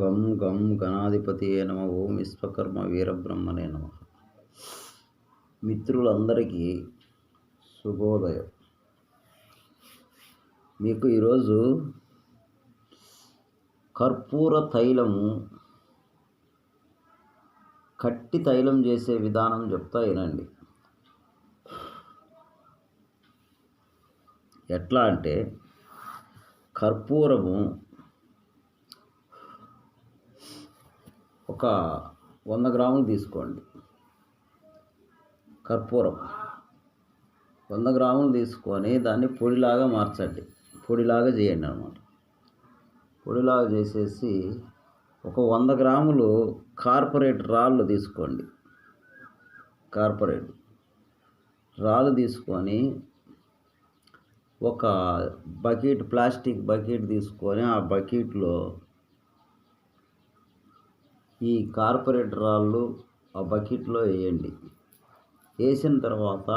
గం గం గణాధిపతి నమ ఓం విశ్వకర్మ వీరబ్రహ్మనే నమ. మిత్రులందరికీ శుభోదయం. మీకు ఈరోజు కర్పూర తైలము కట్టి తైలం చేసే విధానం చెప్తా వినండి. ఎట్లా అంటే కర్పూరము ఒక వంద గ్రాములు తీసుకోండి. కర్పూరం వంద గ్రాములు తీసుకొని దాన్ని పొడిలాగా మార్చండి. పొడిలాగా చేయండి అనమాట పొడిలాగా చేసేసి ఒక వంద గ్రాములు కార్పొరేట్ రాళ్ళు తీసుకోండి. కార్పొరేట్ రాళ్ళు తీసుకొని ఒక బకెట్ ప్లాస్టిక్ బకెట్ తీసుకొని ఆ బకెట్లో ఈ కార్పొరేట్ రాళ్ళు ఆ బకెట్లో వేయండి. వేసిన తర్వాత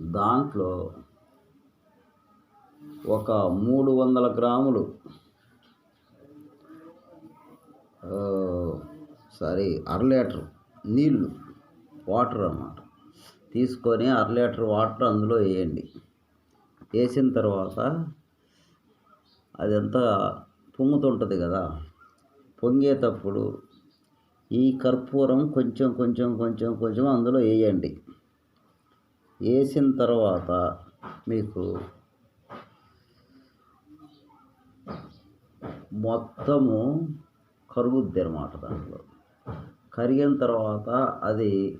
దాంట్లో ఒక మూడు వందల గ్రాములు సారీ అర లీటర్ నీళ్ళు వాటర్ అన్నమాట. తీసుకొని అర లీటర్ వాటర్ అందులో వేయండి. వేసిన తర్వాత అదంతా పొంగుతుంటుంది కదా పొంగేటప్పుడు ఈ కర్పూరం కొంచెం కొంచెం కొంచెం కొంచెం అందులో వేయండి. వేసిన తర్వాత మీకు మొత్తము కరుగుద్ది అనమాట దాంట్లో. కరిగిన తర్వాత అది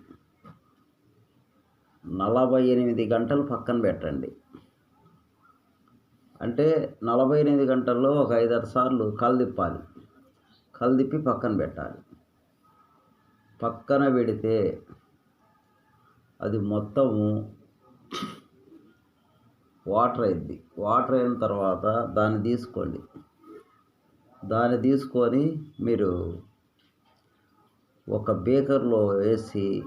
నలభై ఎనిమిది గంటలు పక్కన పెట్టండి. అంటే నలభై ఎనిమిది గంటల్లో ఒక ఐదారు సార్లు కలదిప్పాలి కలదిప్పి పక్కన పెట్టాలి. పక్కన పెడితే అది మొత్తము వాటర్ అయింది వాటర్ అయిన తర్వాత దాన్ని తీసుకోండి. దాన్ని తీసుకొని మీరు ఒక బేకర్లో వేసి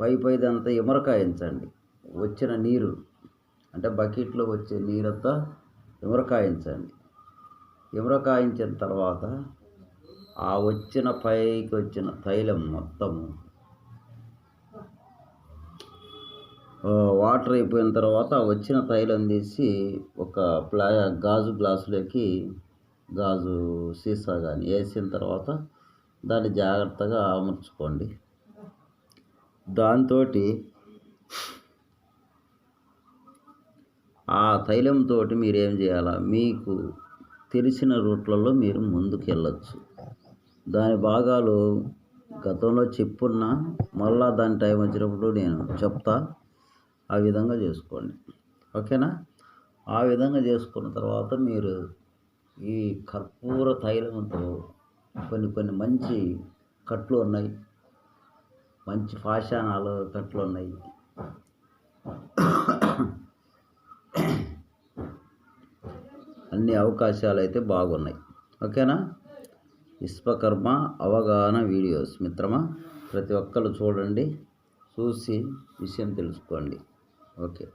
పై పైదంతా ఇమరకాయించండి వచ్చిన నీరు అంటే బకెట్లో వచ్చే నీరంతా ఇమరకాయించండి ఇమరకాయించిన తర్వాత ఆ వచ్చిన పైకి వచ్చిన తైలం మొత్తము. వాటర్ అయిపోయిన తర్వాత వచ్చిన తైలం తీసి ఒక ప్లా గాజు గ్లాసులోకి గాజు సీసా కానీ వేసిన తర్వాత దాన్ని జాగ్రత్తగా అమర్చుకోండి. దాంతో ఆ తైలంతో మీరు ఏం చేయాలా? మీకు తెలిసిన రూట్లలో మీరు ముందుకు వెళ్ళచ్చు దాని భాగాలు గతంలో చెప్పున్నా మళ్ళా దాని టైం వచ్చినప్పుడు నేను చెప్తా. ఆ విధంగా చేసుకోండి. ఓకేనా? ఆ విధంగా చేసుకున్న తర్వాత మీరు ఈ కర్పూర తైలంతో కొన్ని కొన్ని మంచి కట్లు ఉన్నాయి. మంచి పాషాణాలు కట్లు ఉన్నాయి. అన్ని అవకాశాలు అయితే బాగున్నాయి. ఓకేనా? విశ్వకర్మ అవగాహన వీడియోస్. మిత్రమా ప్రతి ఒక్కరు చూడండి చూసి విషయం తెలుసుకోండి. ఓకే.